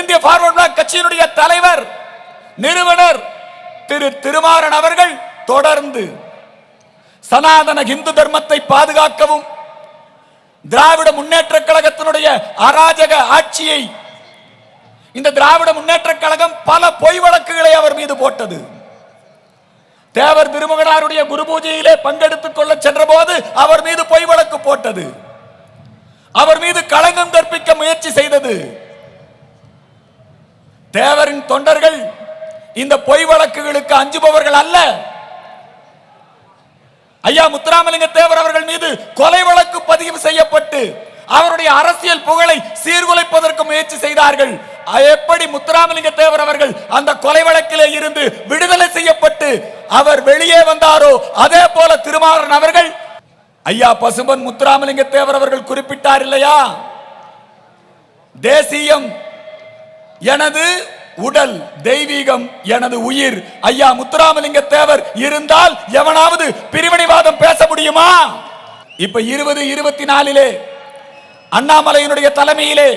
தென்னிந்திய forward black கட்சியினுடைய தலைவர் நிறுவனர் திரு திருமாறன் அவர்கள் தொடர்ந்து சனாதன இந்து தர்மத்தை பாதுகாக்கவும் திராவிட முன்னேற்ற கழகத்தினுடைய அராஜக ஆட்சியை இந்த திராவிட முன்னேற்ற கழகம் பல பொய் வழக்குகளை அவர் மீது போட்டது. தேவர் திருமகனாருடைய குரு பூஜையிலே பங்கெடுத்துக் கொள்ள சென்ற போது அவர் மீது பொய் வழக்கு போட்டது. அவர் மீது களங்கம் கற்பிக்க முயற்சி செய்தது. தேவரின் தொண்டர்கள் இந்த பொய் வழக்குகளுக்கு அஞ்சுபவர்கள் அல்ல. ஐயா முத்துராமலிங்க தேவர் அவர்கள் மீது கொலை வழக்கு பதிவு செய்யப்பட்டு அவருடைய அரசியல் புகழை சீர்குலைப்பதற்கு முயற்சி செய்தார்கள். எப்படி முத்துராமலிங்க தேவர் அவர்கள் அந்த கொலை வழக்கிலே இருந்து விடுதலை செய்யப்பட்டு அவர் வெளியே வந்தாரோ அதே போல திருமாறன் அவர்கள். ஐயா பசும்பன் முத்துராமலிங்க தேவர் அவர்கள் குறிப்பிட்டார் இல்லையா? தேசியம் எனது உடல் தெய்வீகம் எனது உயிர். ஐயா முத்துராமலிங்க தேவர் இருந்தால் எவனாவது பிரிவினைவாதம் பேச முடியுமா? இப்ப இருபது இருபத்தி நாலிலே அண்ணாமலையினுடைய தலைமையிலே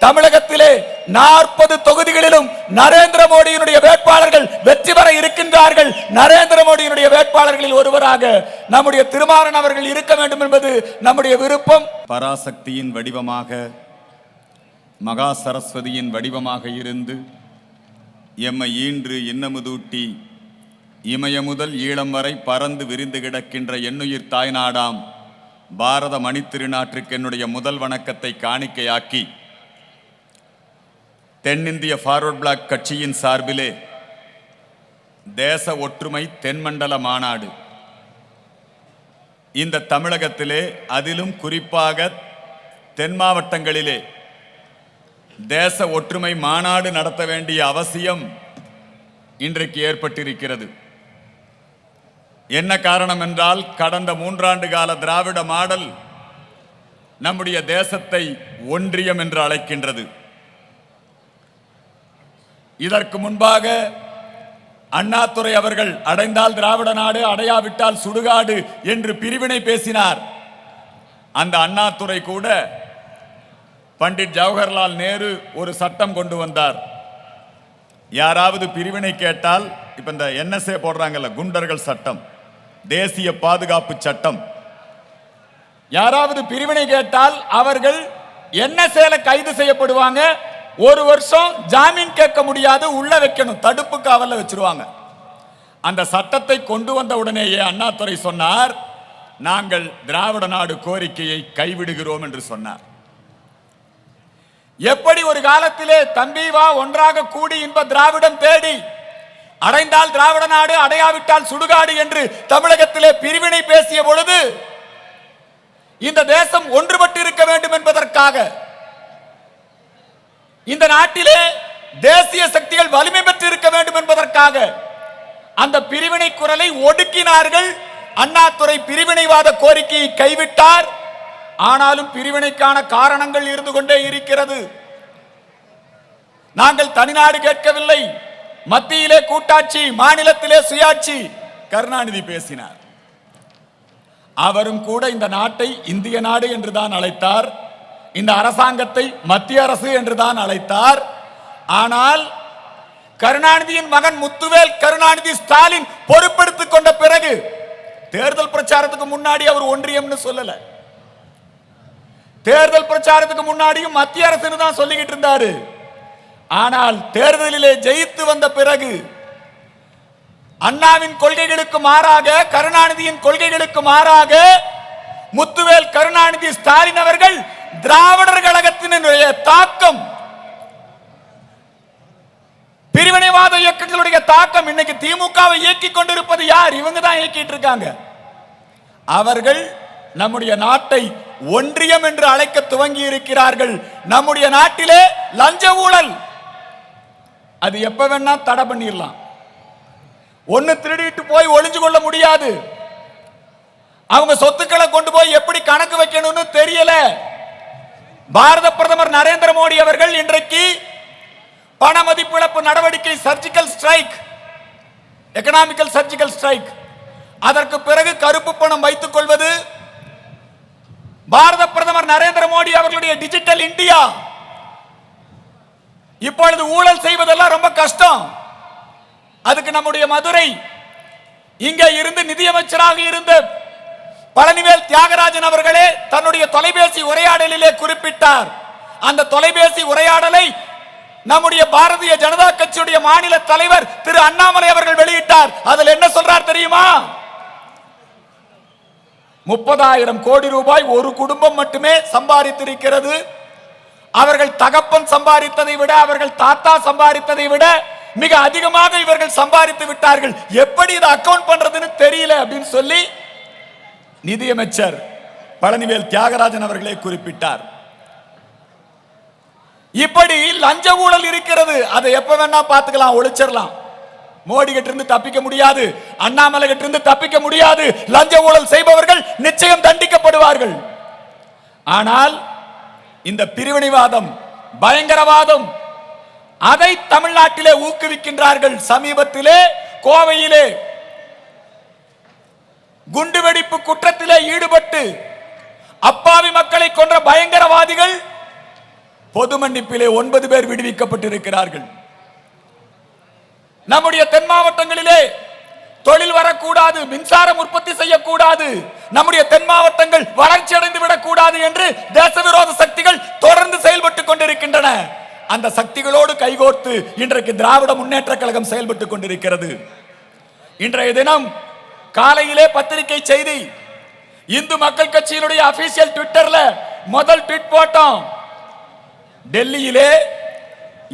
தமிழகத்திலே நாற்பது தொகுதிகளிலும் நரேந்திர மோடியினுடைய வேட்பாளர்கள் வெற்றி பெற இருக்கின்றார்கள். நரேந்திர மோடியினுடைய வேட்பாளர்களில் ஒருவராக நம்முடைய திருமாறன் அவர்கள் இருக்க வேண்டும் என்பது நம்முடைய விருப்பம். பராசக்தியின் வடிவமாக மகா சரஸ்வதியின் வடிவமாக இருந்து எம்மை ஈன்று இன்னமுதூட்டி இமய முதல் ஈழம் வரை பறந்து விரிந்து கிடக்கின்ற எண்ணுயிர் தாய்நாடாம் பாரத மணித்திருநாற்றுக்கு என்னுடைய முதல் வணக்கத்தை காணிக்கையாக்கி தென்னிந்திய ஃபார்வர்ட் பிளாக் கட்சியின் சார்பிலே தேச ஒற்றுமை தென்மண்டல மாநாடு. இந்த தமிழகத்திலே அதிலும் குறிப்பாக தென் மாவட்டங்களிலே தேச ஒற்றுமை மாநாடு நடத்த வேண்டிய அவசியம் இன்றைக்கு ஏற்பட்டிருக்கிறது. என்ன காரணம் என்றால் கடந்த மூன்றாண்டு கால திராவிட மாடல் நம்முடைய தேசத்தை ஒன்றியம் என்று அழைக்கின்றது. இதற்கு முன்பாக அண்ணாதுரை அவர்கள் அடைந்தால் திராவிட நாடு அடையாவிட்டால் சுடுகாடு என்று பிரிவினை பேசினார். அந்த அண்ணாதுரை கூட பண்டிட் ஜவஹர்லால் நேரு ஒரு சட்டம் கொண்டு வந்தார். யாராவது பிரிவினை கேட்டால் இப்போ இந்த என்எஸ்ஏ போடுறாங்கல்ல குண்டர்கள் சட்டம் தேசிய பாதுகாப்பு சட்டம். யாராவது பிரிவினை கேட்டால் அவர்கள் என்ன கைது செய்யப்படுவாங்க. ஒரு வருஷம் ஜாமீன் கேட்க முடியாது உள்ள வைக்கணும் தடுப்பு காவலில் வச்சிருவாங்க. அந்த சட்டத்தை கொண்டு வந்த உடனேயே அண்ணாதுரை சொன்னார் நாங்கள் திராவிட நாடு கோரிக்கையை கைவிடுகிறோம் என்று சொன்னார். எப்படி ஒரு காலத்திலே தம்பி வா ஒன்றாக கூடி இன்ப திராவிடம் தேடி அடைந்தால் திராவிட நாடு அடையாவிட்டால் சுடுகாடு என்று தமிழகத்திலே பிரிவினை பேசிய பொழுது இந்த தேசம் ஒன்றுபட்டு இருக்க வேண்டும் என்பதற்காக இந்த நாட்டிலே தேசிய சக்திகள் வலிமை பெற்று இருக்க வேண்டும் என்பதற்காக அந்த பிரிவினை குரலை ஒடுக்கினார்கள். அண்ணாதுரை பிரிவினைவாத கோரிக்கையை கைவிட்டார். ஆனாலும் பிரிவினைக்கான காரணங்கள் இருந்து கொண்டே இருக்கிறது. நாங்கள் தனிநாடு கேட்கவில்லை. மத்தியிலே கூட்டாட்சி மாநிலத்திலே சுயாட்சி கருணாநிதி பேசினார். அவரும் கூட இந்த நாட்டை இந்திய நாடு என்றுதான் அழைத்தார். இந்த அரசாங்கத்தை மத்திய அரசு என்றுதான் அழைத்தார். ஆனால் கருணாநிதியின் மகன் முத்துவேல் கருணாநிதி ஸ்டாலின் பொறுப்பெடுத்துக் கொண்ட பிறகு தேர்தல் பிரச்சாரத்துக்கு முன்னாடி அவர் ஒன்றியம்னு சொல்லலை. தேர்தல் பிரச்சாரத்துக்கு முன்னாடியும் மத்திய அரசு தான் சொல்லிக்கிட்டு இருந்தாரு. ஆனால் தேர்தலிலே ஜெயித்து வந்த பிறகு அண்ணாவின் கொள்கைகளுக்கு மாறாக கருணாநிதியின் கொள்கைகளுக்கு மாறாக முத்துவேல் கருணாநிதி ஸ்டாலின் அவர்கள் திராவிடர் கழகத்தினுடைய தாக்கம் பிரிவினைவாத இயக்கங்களுடைய தாக்கம் இன்னைக்கு திமுகவை இயக்கி கொண்டிருப்பது யார்? இவங்க தான் இயக்கிட்டு இருக்காங்க. அவர்கள் நம்முடைய நாட்டை ஒன்றியம் என்று அழைக்க துவங்கி இருக்கிறார்கள் நம்முடைய நாட்டிலே லஞ்ச ஊழல். அது எப்ப வேணா தடை பண்ணிடலாம் ஒன்னு திருடிட்டு போய் ஒளிஞ்சு கொள்ள முடியாது. அவங்க சொத்துக்களை கொண்டு போய் எப்படி கணக்கு வைக்கணும்னு தெரியல. பாரத பிரதமர் நரேந்திர மோடி அவர்கள் இன்றைக்கு பண மதிப்பிழப்பு நடவடிக்கை surgical strike economical surgical strike அதற்கு பிறகு கருப்பு பணம் வைத்துக் கொள்வது பாரத பிரதமர் நரேந்திர மோடி அவர்களுடைய டிஜிட்டல் இந்தியா இப்பொழுது ஊழல் செய்வதெல்லாம் ரொம்ப கஷ்டம். அதுக்கு நம்முடைய மதுரை இங்கே இருந்து நிதியமைச்சராக இருந்த பழனிவேல் தியாகராஜன் அவர்களே தன்னுடைய தொலைபேசி உரையாடலிலே குறிப்பிட்டார். அந்த தொலைபேசி உரையாடலை நம்முடைய பாரதிய ஜனதா கட்சியுடைய மாநில தலைவர் திரு அண்ணாமலை அவர்கள் வெளியிட்டார். அதில் என்ன சொல்றார் தெரியுமா? முப்பதாயிரம் கோடி ரூபாய் ஒரு குடும்பம் மட்டுமே சம்பாதித்திருக்கிறது. அவர்கள் தகப்பன் சம்பாதித்ததை விட அவர்கள் தாத்தா சம்பாதித்ததை விட மிக அதிகமாக இவர்கள் சம்பாதித்து விட்டார்கள். எப்படி இதை அக்கௌண்ட் பண்றதுன்னு தெரியல அப்படின்னு சொல்லி நிதியமைச்சர் பழனிவேல் தியாகராஜன் அவர்களே குறிப்பிட்டார். இப்படி லஞ்ச ஊழல் இருக்கிறது. அதை எப்ப வேணா பார்த்துக்கலாம் ஒழிச்சிடலாம். மோடி கிட்ட இருந்து தப்பிக்க முடியாது அண்ணாமலை கிட்ட இருந்து தப்பிக்க முடியாது லஞ்ச ஊழல் செய்பவர்கள் நிச்சயம் தண்டிக்கப்படுவார்கள். ஆனால் இந்த பிரிவினைவாதம் பயங்கரவாதம் அதை தமிழ்நாட்டிலே ஊக்குவிக்கின்றார்கள் சமீபத்திலே கோவையிலே. குண்டுவெடிப்பு குற்றத்திலே ஈடுபட்டு அப்பாவி மக்களை கொன்ற பயங்கரவாதிகள் பொது மன்னிப்பிலே ஒன்பது பேர் விடுவிக்கப்பட்டிருக்கிறார்கள். நம்முடைய தென் மாவட்டங்களிலே தொழில் வரக்கூடாது மின்சாரம் உற்பத்தி செய்யக்கூடாது நம்முடைய தென் மாவட்டங்கள் வளர்ச்சி அடைந்து விடக்கூடாது என்று தேச விரோத சக்திகள் தொடர்ந்து செயல்பட்டுக் கொண்டிருக்கின்றன. அந்த சக்திகளோடு கைகோர்த்து இன்றைக்கு திராவிட முன்னேற்ற கழகம் செயல்பட்டுக் கொண்டிருக்கிறது. இன்றைய தினம் காலையிலே பத்திரிகை செய்தி இந்து மக்கள் கட்சியினுடைய அபிஷியல் ட்விட்டர்ல முதல் ட்விட் போட்டோம். டெல்லியிலே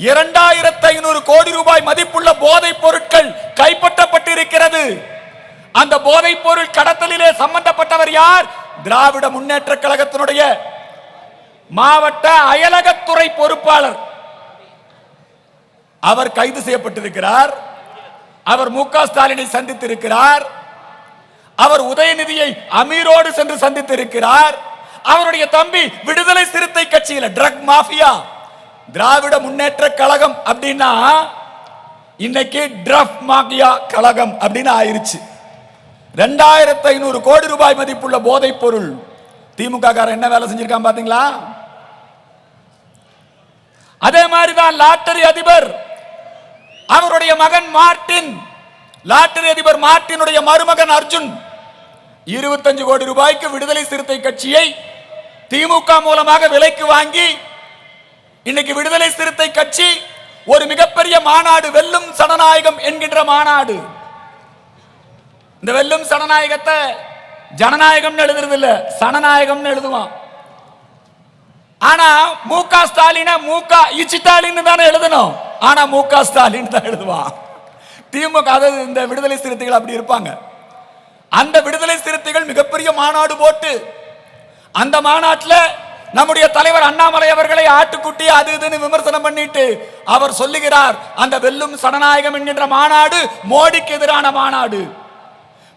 இரண்டாயிரத்தி ஐநூறு கோடி ரூபாய் மதிப்புள்ள போதைப் பொருட்கள் கைப்பற்றப்பட்டிருக்கிறது. அந்த போதைப் பொருள் கடத்தலிலே சம்பந்தப்பட்டவர் யார்? திராவிட முன்னேற்ற கழகத்தினுடைய மாவட்ட அயலகத்துறை பொறுப்பாளர். அவர் கைது செய்யப்பட்டிருக்கிறார். அவர் மு க ஸ்டாலினை சந்தித்திருக்கிறார். அவர் உதயநிதியை அமீரோடு சென்று சந்தித்திருக்கிறார். அவருடைய தம்பி விடுதலை சிறுத்தை கட்சியில் ட்ரக் மாஃபியா திராவிட முன்னேற்ற கழகம் அப்படின்னா இன்னைக்கு ட்ரஃப் மாஃபியா கழகம் அப்படின்னு ஆயிருச்சு. ரெண்டாயிரத்தி ஐநூறு கோடி ரூபாய் மதிப்புள்ள போதைப் பொருள். திமுக காரன் என்ன வேலை செஞ்சிருக்கான் பாத்தீங்களா? அதே மாதிரி தான் லாட்டரி அதிபர் அவருடைய மகன் மார்ட்டின் லாட்டரி அதிபர் மார்ட்டினுடைய மருமகன் அர்ஜுன் இருபத்தஞ்சு கோடி ரூபாய்க்கு விடுதலை சிறுத்தை கட்சியை திமுக மூலமாக விலைக்கு வாங்கி இன்னைக்கு விடுதலை சிறுத்தை கட்சி ஒரு மிகப்பெரிய மாநாடு வெல்லும் சனநாயகம் என்கின்ற மாநாடு. இந்த வெல்லும் சனநாயகத்தை ஜனநாயகம்னு எழுதுறது இல்ல சனநாயகம்னு எழுதுவான். ஆனா மு க ஸ்டாலின மு க இச்சிட்டாலின்னு தானே எழுதணும். ஆனா மு க ஸ்டாலின் தான் எழுதுவான். திமுக அதாவது இந்த விடுதலை சிறுத்தைகள் அப்படி இருப்பாங்க. அந்த விடுதலை சிறுத்தைகள் மிகப்பெரிய மாநாடு போட்டு அந்த மாநாட்டில் நம்முடைய தலைவர் அண்ணாமலை அவர்களை ஆட்டுக்குட்டி அது இதுன்னு விமர்சனம் பண்ணிட்டு அவர் சொல்லுகிறார் அந்த வெல்லும் சனநாயகம் என்கின்ற மாநாடு மோடிக்கு எதிரான மாநாடு.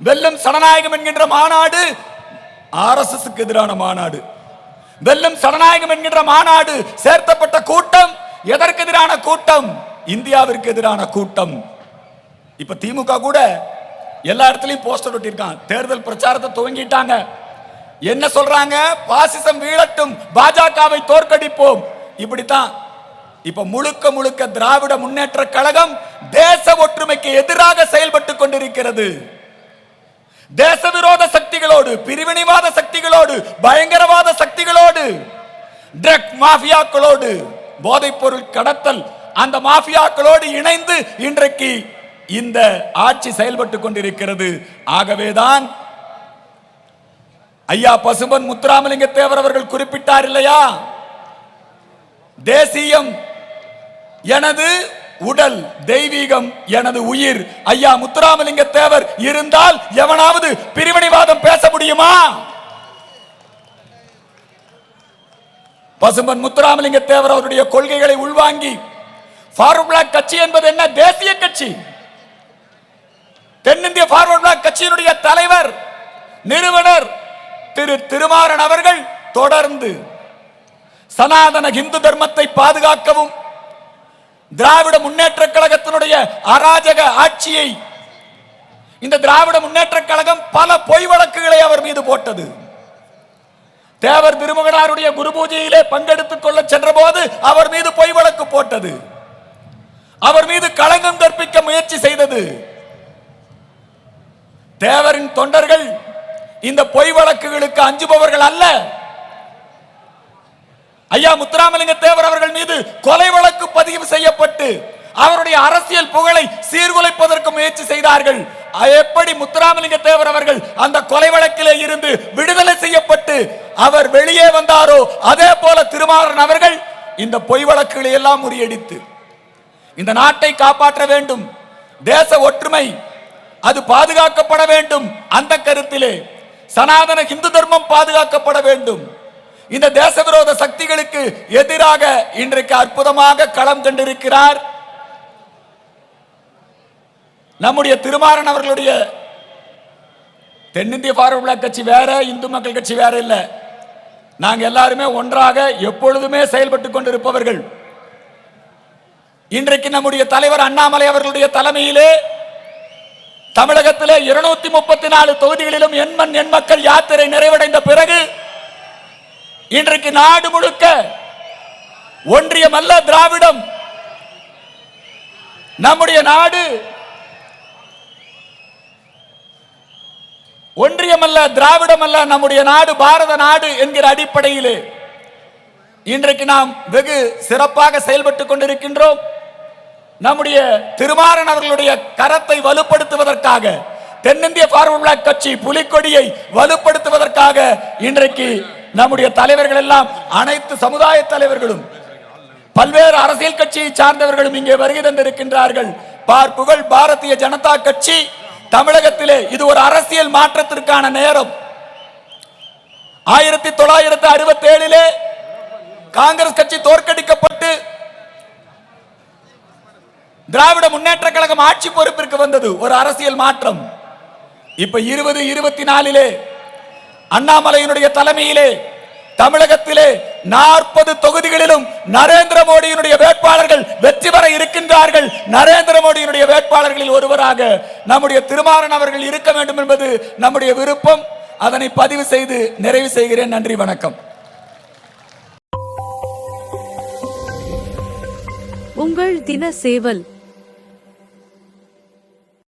வெல்லும் சனநாயகம் என்கின்ற மாநாடு ஆர்எஸ்எஸ்க்கு எதிரான மாநாடு. வெல்லும் சனநாயகம் என்கின்ற மாநாடு சேர்த்தப்பட்ட கூட்டம் எதற்கு எதிரான கூட்டம்? இந்தியாவிற்கு எதிரான கூட்டம். இப்ப திமுக கூட எல்லா இடத்துலயும் போஸ்டர் ஒட்டியிருக்கான். தேர்தல் பிரச்சாரத்தை துவங்கிட்டாங்க. என்ன சொல்றாங்க? பாசிசம் வீழட்டும். பாஜகவை தோற்கடிப்போம். இப்படித்தான். இப்ப முழுக்க முழுக்க திராவிட முன்னேற்ற கழகம் தேச ஒற்றுமைக்கு எதிராக செயல்பட்டு கொண்டிருக்கிறது. தேச விரோத சக்திகளோடு பிரிவினைவாத சக்திகளோடு பயங்கரவாத சக்திகளோடு ட்ரக் மாஃபியாக்களோடு போதைப் பொருள் கடத்தல் அந்த மாஃபியாக்களோடு இணைந்து இன்றைக்கு இந்த ஆட்சி செயல்பட்டு கொண்டிருக்கிறது. ஆகவேதான் ஐயா பசும்பன் முத்துராமலிங்க தேவர் அவர்கள் குறிப்பிட்டார் இல்லையா? தேசியம் எனது உடல் தெய்வீகம் எனது உயிர். ஐயா முத்துராமலிங்க தேவர் இருந்தால் எவனாவது பிரிவினைவாதம் பேச முடியுமா? பசும்பன் முத்துராமலிங்க தேவர் அவருடைய கொள்கைகளை உள்வாங்கி ஃபார்வர்ட் பிளாக் கட்சி என்பது என்ன? தேசிய கட்சி. தென்னிந்திய ஃபார்வர்ட் பிளாக் கட்சியினுடைய தலைவர் நிறுவனர் திரு திருமாறன் அவர்கள் தொடர்ந்து சனாதன இந்து தர்மத்தை பாதுகாக்கவும் திராவிட முன்னேற்ற கழகத்தினுடைய அராஜக ஆட்சியை இந்த திராவிட முன்னேற்ற கழகம் பல பொய் வழக்குகளை அவர் மீது போட்டது. தேவர் திருமகனாருடைய குரு பூஜையிலே பங்கெடுத்துக் கொள்ள சென்ற போது அவர் மீது பொய் வழக்கு போட்டது. அவர் மீது களங்கம் கற்பிக்க முயற்சி செய்தது. தேவரின் தொண்டர்கள் இந்த பொய் வழக்குகளுக்கு அஞ்சுபவர்கள் அல்ல. ஐயா முத்துராமலிங்க தேவர் அவர்கள் மீது கொலை வழக்கு பதிவு செய்யப்பட்டு அவருடைய அரசியல் புகழை சீர்குலைப்பதற்கு முயற்சி செய்தார்கள். எப்படி முத்துராமலிங்க தேவர் அவர்கள் அந்த கொலை வழக்கிலே இருந்து விடுதலை செய்யப்பட்டு அவர் வெளியே வந்தாரோ அதே போல திருமாறன் அவர்கள் இந்த பொய் வழக்குகளை எல்லாம் முறியடித்து இந்த நாட்டை காப்பாற்ற வேண்டும் தேச ஒற்றுமை அது பாதுகாக்கப்பட வேண்டும் அந்த கருத்திலே சனாதன இந்து தர்மம் பாதுகாக்கப்பட வேண்டும். இந்த தேச விரோத சக்திகளுக்கு எதிராக இன்றைக்கு அற்புதமாக களம் கண்டிருக்கிறார். நம்முடைய திருமாறன் அவர்களுடைய தென்னிந்திய பார்வர்ட் பிளாக் கட்சி வேற இந்து மக்கள் கட்சி வேற இல்ல. நாங்கள் எல்லாருமே ஒன்றாக எப்பொழுதுமே செயல்பட்டு கொண்டிருப்பவர்கள். இன்றைக்கு நம்முடைய தலைவர் அண்ணாமலை அவர்களுடைய தலைமையிலே தமிழகத்திலே இருநூத்தி முப்பத்தி நாலு தொகுதிகளிலும் எண்மண் எண் மக்கள் யாத்திரை நிறைவடைந்த பிறகு இன்றைக்கு நாடு முழுக்க ஒன்றியம் அல்ல திராவிடம் நம்முடைய நாடு ஒன்றியம் அல்ல திராவிடம் அல்ல நம்முடைய நாடு பாரத நாடு என்கிற அடிப்படையிலே இன்றைக்கு நாம் வெகு சிறப்பாக செயல்பட்டுக் கொண்டிருக்கின்றோம். நம்முடைய திருமாறன் அவர்களுடைய கரத்தை வலுப்படுத்துவதற்காக தென்னிந்திய பார்வர்ட் பிளாக் கட்சி புலிக்கொடியை வலுப்படுத்துவதற்காக இன்றைக்கு நம்முடைய தலைவர்கள் எல்லாம் அனைத்து சமுதாய தலைவர்களும் பல்வேறு அரசியல் கட்சியை சார்ந்தவர்களும் இங்கே வருகை தந்திருக்கின்றார்கள். பார்ப்புகள் பாரதிய ஜனதா கட்சி தமிழகத்திலே இது ஒரு அரசியல் மாற்றத்திற்கான நேரம். ஆயிரத்தி தொள்ளாயிரத்தி அறுபத்தி ஏழிலே காங்கிரஸ் கட்சி தோற்கடிக்கப்பட்டு திராவிட முன்னேற்ற கழகம் ஆட்சி பொறுப்பிற்கு வந்தது ஒரு அரசியல் மாற்றம். இப்ப இருபது இருபத்தி நாலிலே அண்ணாமலையினுடைய தலைமையிலே தமிழகத்திலே நாற்பது தொகுதிகளிலும் நரேந்திர மோடியினுடைய வேட்பாளர்கள் வெற்றி பெற இருக்கின்றார்கள். நரேந்திர மோடியினுடைய வேட்பாளர்களில் ஒருவராக நம்முடைய திருமாறன் அவர்கள் இருக்க வேண்டும் என்பது நம்முடைய விருப்பம். அதனை பதிவு செய்து நிறைவு செய்கிறேன். நன்றி வணக்கம். உங்கள் தின சேவல்